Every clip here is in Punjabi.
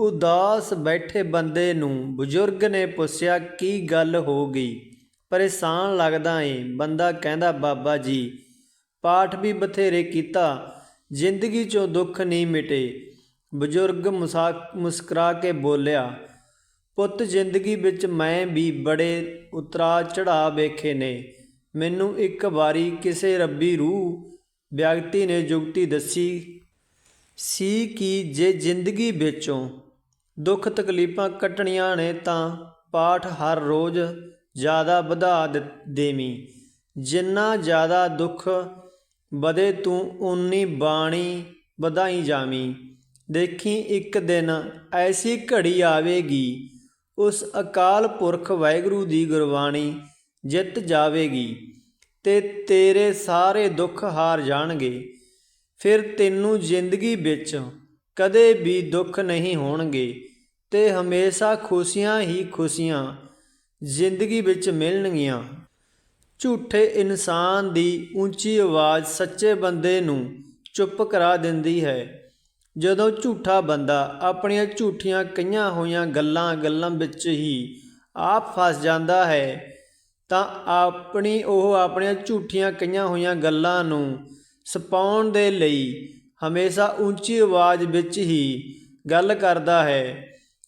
ਉਦਾਸ ਬੈਠੇ ਬੰਦੇ ਨੂੰ ਬਜ਼ੁਰਗ ਨੇ ਪੁੱਛਿਆ, ਕੀ ਗੱਲ ਹੋ ਗਈ? ਪਰੇਸ਼ਾਨ ਲੱਗਦਾ ਏ, ਬੰਦਾ ਕਹਿੰਦਾ, ਬਾਬਾ ਜੀ, ਪਾਠ ਵੀ ਬਥੇਰੇ ਕੀਤਾ, ਜ਼ਿੰਦਗੀ ਚੋਂ ਦੁੱਖ ਨਹੀਂ ਮਿਟੇ। ਬਜ਼ੁਰਗ ਮੁਸਾ- ਮੁਸਕਰਾ ਕੇ ਬੋਲਿਆ, ਪੁੱਤ, ਜ਼ਿੰਦਗੀ ਵਿੱਚ ਮੈਂ ਵੀ ਬੜੇ ਉਤਰਾ ਚੜਾ ਵੇਖੇ ਨੇ। ਮੈਨੂੰ ਇੱਕ ਵਾਰੀ ਕਿਸੇ ਰੱਬੀ ਰੂਹ ਵਿਅਕਤੀ ਨੇ ਜੁਗਤੀ ਦੱਸੀ ਸੀ ਕਿ ਜੇ ਜ਼ਿੰਦਗੀ ਵਿੱਚੋਂ ਦੁੱਖ ਤਕਲੀਫਾਂ ਕੱਟਣੀਆਂ ਨੇ ਤਾਂ ਪਾਠ ਹਰ ਰੋਜ਼ ਜ਼ਿਆਦਾ ਵਧਾ ਦੇਵੀਂ। ਜਿੰਨਾ ਜ਼ਿਆਦਾ ਦੁੱਖ ਵਧੇ ਤੂੰ ਉਨੀ ਬਾਣੀ ਵਧਾਈ ਜਾਵੀਂ। ਦੇਖੀ ਇੱਕ ਦਿਨ ਐਸੀ ਘੜੀ ਆਵੇਗੀ, ਉਸ ਅਕਾਲ ਪੁਰਖ ਵਾਹਿਗੁਰੂ ਦੀ ਗੁਰਬਾਣੀ ਜਿੱਤ ਜਾਵੇਗੀ, ਤੇ ਤੇਰੇ ਸਾਰੇ ਦੁੱਖ ਹਾਰ ਜਾਣਗੇ। ਫਿਰ ਤੈਨੂੰ ਜ਼ਿੰਦਗੀ ਵਿੱਚ ਕਦੇ ਵੀ ਦੁੱਖ ਨਹੀਂ ਹੋਣਗੇ, ਤੇ ਹਮੇਸ਼ਾ ਖੁਸ਼ੀਆਂ ਹੀ ਖੁਸ਼ੀਆਂ ਜ਼ਿੰਦਗੀ ਵਿੱਚ ਮਿਲਣਗੀਆਂ। ਝੂਠੇ ਇਨਸਾਨ ਦੀ ਉੱਚੀ ਆਵਾਜ਼ ਸੱਚੇ ਬੰਦੇ ਨੂੰ ਚੁੱਪ ਕਰਾ ਦਿੰਦੀ ਹੈ। ਜਦੋਂ ਝੂਠਾ ਬੰਦਾ ਆਪਣੀਆਂ ਝੂਠੀਆਂ ਕਈਆਂ ਹੋਈਆਂ ਗੱਲਾਂ ਗੱਲਾਂ ਵਿੱਚ ਹੀ ਆਪ ਫਸ ਜਾਂਦਾ ਹੈ, ਤਾਂ ਆਪਣੀ ਉਹ ਆਪਣੀਆਂ ਝੂਠੀਆਂ ਕਈਆਂ ਹੋਈਆਂ ਗੱਲਾਂ ਨੂੰ ਛਪਾਉਣ ਦੇ ਲਈ ਹਮੇਸ਼ਾ ਉੱਚੀ ਆਵਾਜ਼ ਵਿੱਚ ਹੀ ਗੱਲ ਕਰਦਾ ਹੈ।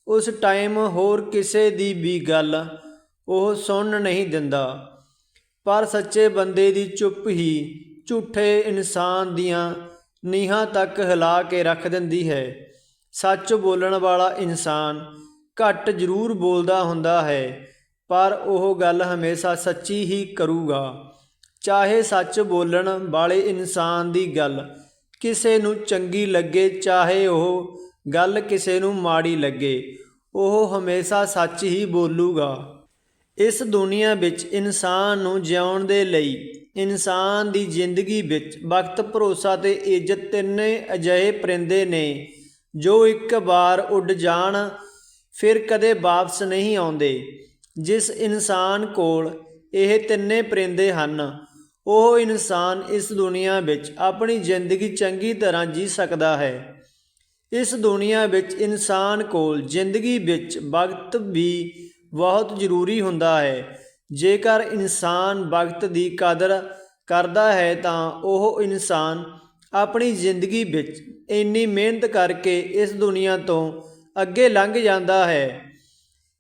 ਉਸ ਟਾਈਮ ਹੋਰ ਕਿਸੇ ਦੀ ਵੀ ਗੱਲ ਉਹ ਸੁਣ ਨਹੀਂ ਦਿੰਦਾ। ਪਰ ਸੱਚੇ ਬੰਦੇ ਦੀ ਚੁੱਪ ਹੀ ਝੂਠੇ ਇਨਸਾਨ ਦੀਆਂ ਨੀਹਾਂ ਤੱਕ ਹਿਲਾ ਕੇ ਰੱਖ ਦਿੰਦੀ ਹੈ। ਸੱਚ ਬੋਲਣ ਵਾਲਾ ਇਨਸਾਨ ਘੱਟ ਜ਼ਰੂਰ ਬੋਲਦਾ ਹੁੰਦਾ ਹੈ, ਪਰ ਉਹ ਗੱਲ ਹਮੇਸ਼ਾ ਸੱਚੀ ਹੀ ਕਰੂਗਾ। ਚਾਹੇ ਸੱਚ ਬੋਲਣ ਵਾਲੇ ਇਨਸਾਨ ਦੀ ਗੱਲ ਕਿਸੇ ਨੂੰ ਚੰਗੀ ਲੱਗੇ ਚਾਹੇ ਉਹ ਗੱਲ ਕਿਸੇ ਨੂੰ ਮਾੜੀ ਲੱਗੇ, ਉਹ ਹਮੇਸ਼ਾ ਸੱਚ ਹੀ ਬੋਲੂਗਾ। ਇਸ ਦੁਨੀਆ ਵਿੱਚ ਇਨਸਾਨ ਨੂੰ ਜਿਉਣ ਦੇ ਲਈ, ਇਨਸਾਨ ਦੀ ਜ਼ਿੰਦਗੀ ਵਿੱਚ ਵਕਤ, ਭਰੋਸਾ ਤੇ ਇੱਜ਼ਤ ਤਿੰਨੇ ਅਜਿਹੇ ਪਰਿੰਦੇ ਨੇ, ਜੋ ਇੱਕ ਵਾਰ ਉੱਡ ਜਾਣ, ਫਿਰ ਕਦੇ ਵਾਪਸ ਨਹੀਂ ਆਉਂਦੇ। ਜਿਸ ਇਨਸਾਨ ਕੋਲ ਇਹ ਤਿੰਨੇ ਪਰਿੰਦੇ ਹਨ ਉਹ ਇਨਸਾਨ ਇਸ ਦੁਨੀਆ ਵਿੱਚ ਆਪਣੀ ਜ਼ਿੰਦਗੀ ਚੰਗੀ ਤਰ੍ਹਾਂ ਜੀ ਸਕਦਾ ਹੈ। ਇਸ ਦੁਨੀਆ ਵਿੱਚ ਇਨਸਾਨ ਕੋਲ ਜ਼ਿੰਦਗੀ ਵਿੱਚ ਵਕਤ ਵੀ ਬਹੁਤ ਜ਼ਰੂਰੀ ਹੁੰਦਾ ਹੈ। ਜੇਕਰ ਇਨਸਾਨ ਵਕਤ ਦੀ ਕਦਰ ਕਰਦਾ ਹੈ, ਤਾਂ ਉਹ ਇਨਸਾਨ ਆਪਣੀ ਜ਼ਿੰਦਗੀ ਵਿੱਚ ਇੰਨੀ ਮਿਹਨਤ ਕਰਕੇ ਇਸ ਦੁਨੀਆ ਤੋਂ ਅੱਗੇ ਲੰਘ ਜਾਂਦਾ ਹੈ।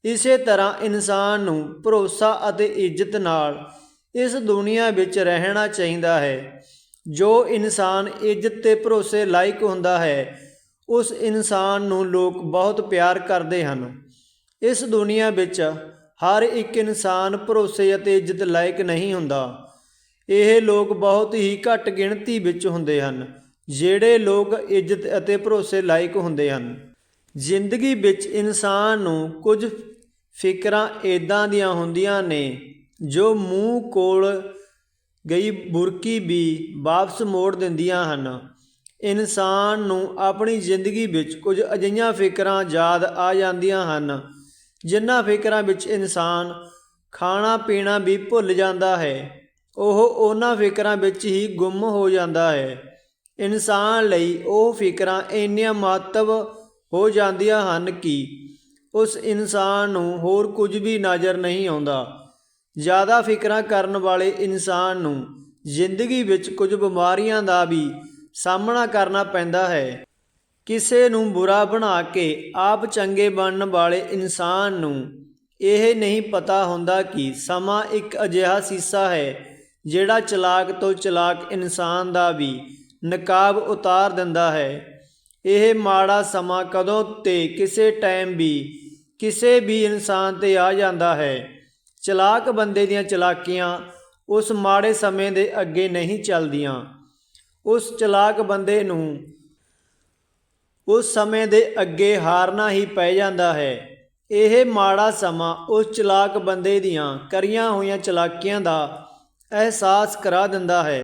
ਇਸੇ ਤਰ੍ਹਾਂ ਇਨਸਾਨ ਨੂੰ ਭਰੋਸਾ ਅਤੇ ਇੱਜ਼ਤ ਨਾਲ ਇਸ ਦੁਨੀਆ ਵਿੱਚ ਰਹਿਣਾ ਚਾਹੀਦਾ ਹੈ। ਜੋ ਇਨਸਾਨ ਇੱਜ਼ਤ ਤੇ ਭਰੋਸੇ ਲਾਇਕ ਹੁੰਦਾ ਹੈ, ਉਸ ਇਨਸਾਨ ਨੂੰ ਲੋਕ ਬਹੁਤ ਪਿਆਰ ਕਰਦੇ ਹਨ। ਇਸ ਦੁਨੀਆ ਵਿੱਚ ਹਰ ਇੱਕ ਇਨਸਾਨ ਭਰੋਸੇ ਅਤੇ ਇੱਜ਼ਤ ਲਾਇਕ ਨਹੀਂ ਹੁੰਦਾ। ਇਹ ਲੋਕ ਬਹੁਤ ਹੀ ਘੱਟ ਗਿਣਤੀ ਵਿੱਚ ਹੁੰਦੇ ਹਨ, ਜਿਹੜੇ ਲੋਕ ਇੱਜ਼ਤ ਅਤੇ ਭਰੋਸੇ ਲਾਇਕ ਹੁੰਦੇ ਹਨ। ਜ਼ਿੰਦਗੀ ਵਿੱਚ ਇਨਸਾਨ ਨੂੰ ਕੁਝ ਫਿਕਰਾਂ ਇਦਾਂ ਦੀਆਂ ਹੁੰਦੀਆਂ ਨੇ ਜੋ ਮੂੰਹ ਕੋਲ ਗਈ ਬੁਰਕੀ ਵੀ ਵਾਪਸ ਮੋੜ ਦਿੰਦੀਆਂ ਹਨ। ਇਨਸਾਨ ਨੂੰ ਆਪਣੀ ਜ਼ਿੰਦਗੀ ਵਿੱਚ ਕੁਝ ਅਜਿਹੀਆਂ ਫਿਕਰਾਂ ਯਾਦ ਆ ਜਾਂਦੀਆਂ ਹਨ, ਜਿਨ੍ਹਾਂ ਫਿਕਰਾਂ ਵਿੱਚ ਇਨਸਾਨ ਖਾਣਾ ਪੀਣਾ ਵੀ ਭੁੱਲ ਜਾਂਦਾ ਹੈ। ਉਹ ਉਹਨਾਂ ਫਿਕਰਾਂ ਵਿੱਚ ਹੀ ਗੁੰਮ ਹੋ ਜਾਂਦਾ ਹੈ। ਇਨਸਾਨ ਲਈ ਉਹ ਫਿਕਰਾਂ ਇੰਨੀਆਂ ਮਹੱਤਵ ਹੋ ਜਾਂਦੀਆਂ ਹਨ ਕਿ ਉਸ ਇਨਸਾਨ ਨੂੰ ਹੋਰ ਕੁਝ ਵੀ ਨਜ਼ਰ ਨਹੀਂ ਆਉਂਦਾ। ਜ਼ਿਆਦਾ ਫਿਕਰਾਂ ਕਰਨ ਵਾਲੇ ਇਨਸਾਨ ਨੂੰ ਜ਼ਿੰਦਗੀ ਵਿੱਚ ਕੁਝ ਬਿਮਾਰੀਆਂ ਦਾ ਵੀ ਸਾਹਮਣਾ ਕਰਨਾ ਪੈਂਦਾ ਹੈ। ਕਿਸੇ ਨੂੰ ਬੁਰਾ ਬਣਾ ਕੇ ਆਪ ਚੰਗੇ ਬਣਨ ਵਾਲੇ ਇਨਸਾਨ ਨੂੰ ਇਹ ਨਹੀਂ ਪਤਾ ਹੁੰਦਾ ਕਿ ਸਮਾਂ ਇੱਕ ਅਜਿਹਾ ਸੀਸਾ ਹੈ ਜਿਹੜਾ ਚਲਾਕ ਤੋਂ ਚਲਾਕ ਇਨਸਾਨ ਦਾ ਵੀ ਨਕਾਬ ਉਤਾਰ ਦਿੰਦਾ ਹੈ। ਇਹ ਮਾੜਾ ਸਮਾਂ ਕਦੋਂ ਤੇ ਕਿਸੇ ਟਾਈਮ ਵੀ ਕਿਸੇ ਵੀ ਇਨਸਾਨ ਤੇ ਆ ਜਾਂਦਾ ਹੈ। ਚਲਾਕ ਬੰਦੇ ਦੀਆਂ ਚਲਾਕੀਆਂ ਉਸ ਮਾੜੇ ਸਮੇਂ ਦੇ ਅੱਗੇ ਨਹੀਂ ਚੱਲਦੀਆਂ। ਉਸ ਚਲਾਕ ਬੰਦੇ ਨੂੰ ਉਸ ਸਮੇਂ ਦੇ ਅੱਗੇ ਹਾਰਨਾ ਹੀ ਪੈ ਜਾਂਦਾ ਹੈ। ਇਹ ਮਾੜਾ ਸਮਾਂ ਉਸ ਚਲਾਕ ਬੰਦੇ ਦੀਆਂ ਕਰੀਆਂ ਹੋਈਆਂ ਚਲਾਕੀਆਂ ਦਾ ਅਹਿਸਾਸ ਕਰਾ ਦਿੰਦਾ ਹੈ।